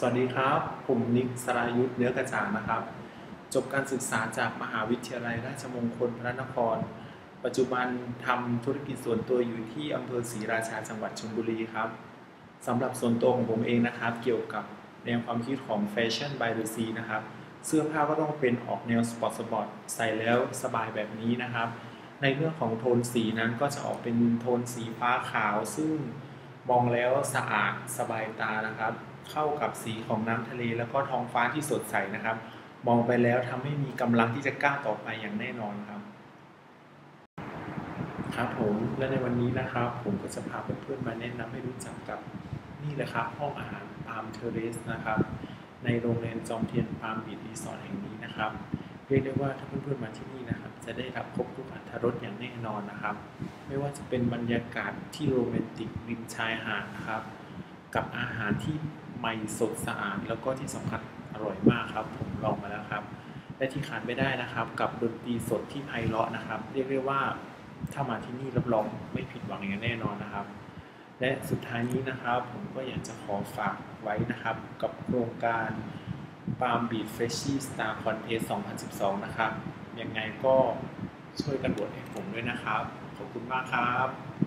สวัสดีครับ ผมนิกสรายุทธเนื้อกระจ่างนะครับ จบการศึกษาจากมหาวิทยาลัยราชมงคลพระนคร ปัจจุบันทำธุรกิจส่วนตัวอยู่ที่อำเภอศรีราชาจังหวัดชลบุรีครับสำหรับส่วนตัวของผมเองนะครับ เกี่ยวกับแนวความคิดของแฟชั่น by the sea นะครับ เสื้อผ้าก็ต้องเป็นออกแนวสปอร์ตสปอร์ตใส่แล้วสบายแบบนี้นะครับ ในเรื่องของโทนสีนั้นก็จะออกเป็นโทนสีฟ้าขาว ซึ่งมองแล้วสะอาดสบายตานะครับ เข้ากับสีของน้ำทะเล แล้วก็ท้องฟ้าที่สดใสนะครับ มองไปแล้วทำให้มีกำลังที่จะก้าวต่อไปอย่างแน่นอนครับ ครับผมและในวันนี้นะครับ ผมก็จะพาเพื่อนๆมาแนะนำให้รู้จักกับนี่เลยครับ ห้องอาหารปาล์มเทเรสนะครับ ในโรงแรมจอมเทียนปาล์มบีชรีสอร์ทแห่งนี้นะครับเรียกได้ว่าถ้าเพื่อนๆมาที่นี่นะครับ จะได้รับครบทุกอรรถรสอย่างแน่นอนนะครับ ไม่ว่าจะเป็นบรรยากาศที่โรแมนติกริมชายหาดนะครับ กับอาหารที่ ใหม่สดสะอาดแล้วก็ที่สำคัญอร่อยมากครับ ผมลองมาแล้วครับ และที่ขาดไม่ได้นะครับ กับดนตรีสดที่ไพเราะนะครับ เรียกได้ว่าถ้ามาที่นี่รับรองไม่ผิดหวังอย่างแน่นอนนะครับ และสุดท้ายนี้นะครับ ผมก็อยากจะขอฝากไว้นะครับ กับโครงการ Palm Beach Freshie Star Contest 2012 นะครับ ยังไงก็ช่วยกันโหวตให้ผมด้วยนะครับ ขอบคุณมากครับ